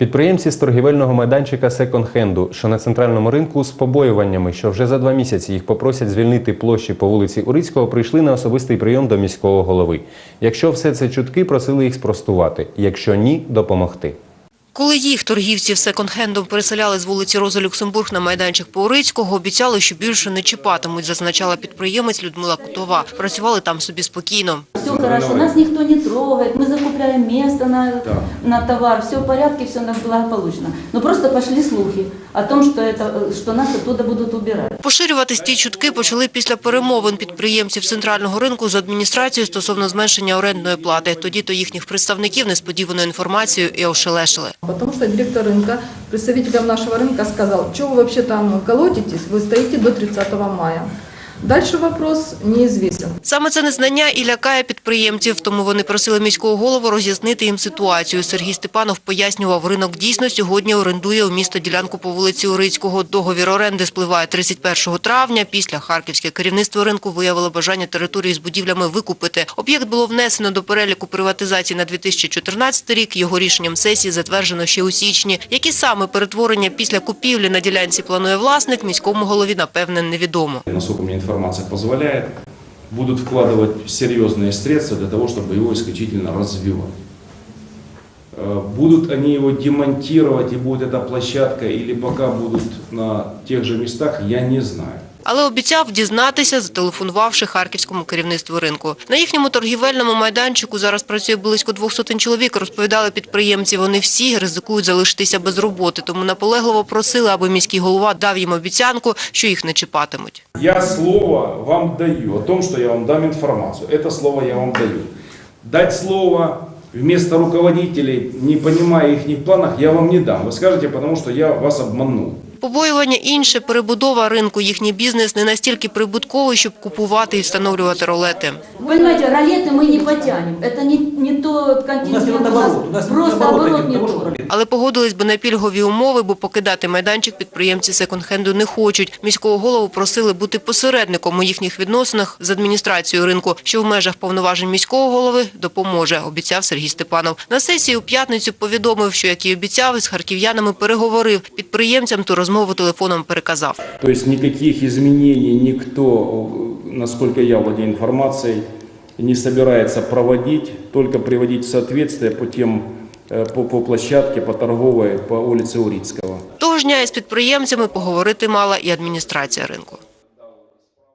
Підприємці з торгівельного майданчика секонд-хенду, що на центральному ринку з побоюваннями, що вже за два місяці їх попросять звільнити площі по вулиці Урицького, прийшли на особистий прийом до міського голови. Якщо все це чутки, просили їх спростувати. Якщо ні, допомогти. Коли їх торгівців секонд-хендом переселяли з вулиці Роза Люксембург на майданчик Паурицького, обіцяли, що більше не чіпатимуть, зазначала підприємець Людмила Кутова. Працювали там собі спокійно Все хорошо, нас никто не трогает, мы закупляем место на, на товар, все в порядке, все благополучно. Но просто пошли слухи о том, что, это, что нас оттуда будут убирать. Поширюватись ті чутки почали після перемовин підприємців центрального ринку з адміністрацією стосовно зменшення орендної плати. Тоді то їхніх представників несподіваною інформацією і ошелешили. Потому что директор рынка, представителям нашего рынка сказал, что вы вообще там колотитесь, вы стоите до 30 мая. Дальше вопрос неизвестен. Саме це незнання і лякає підприємців, тому вони просили міського голову роз'яснити їм ситуацію. Сергій Степанов пояснював, ринок дійсно сьогодні орендує у місто ділянку по вулиці Урицького. Договір оренди спливає 31 травня. Після харківське керівництво ринку виявило бажання території з будівлями викупити. Об'єкт було внесено до переліку приватизації на 2014 рік. Його рішенням сесії затверджено ще у січні. Які саме перетворення після купівлі на ділянці планує власник, міському голові напевне невідомо насколько мне информация позволяет, будут вкладывать серьезные средства для того, чтобы его исключительно развивать. Э, Будут они его демонтировать и будет эта площадка или пока будут на тех же местах, я не знаю. Але обіцяв дізнатися, зателефонувавши харківському керівництву ринку. На їхньому торгівельному майданчику зараз працює близько двох сотень чоловік, розповідали підприємці. Вони всі ризикують залишитися без роботи, тому наполегливо просили, аби міський голова дав їм обіцянку, що їх не чіпатимуть. Я слово вам даю о том, что я вам дам информацию. Это слово я вам даю. Дать слово вместо руководителей, не понимая их планах, я вам не дам. Вы скажете, потому что я вас обманул. Побоювання інше, перебудова ринку, їхній бізнес не настільки прибутковий, щоб купувати і встановлювати ролети. Понимаете, ролеты мы не потянем. Это не, не тот контингент. идет оборот, у нас просто наоборот оборот идет не того, что тот. ролеты. Але погодились би на пільгові умови, бо покидати майданчик підприємці секонд-хенду не хочуть. Міського голову просили бути посередником у їхніх відносинах з адміністрацією ринку, що в межах повноважень міського голови допоможе, обіцяв Сергій Степанов. На сесії у п'ятницю повідомив, що, як і обіцяв, із харків'янами переговорив. Підприємцям ту розмову телефоном переказав. То есть никаких изменений никто, э, насколько я владею информацией, не собирается проводить, только приводить в соответствие по тем, по, по площадке, по торговой, по улице Урицкого. Того ж дня із підприємцями поговорити мала і адміністрація ринку.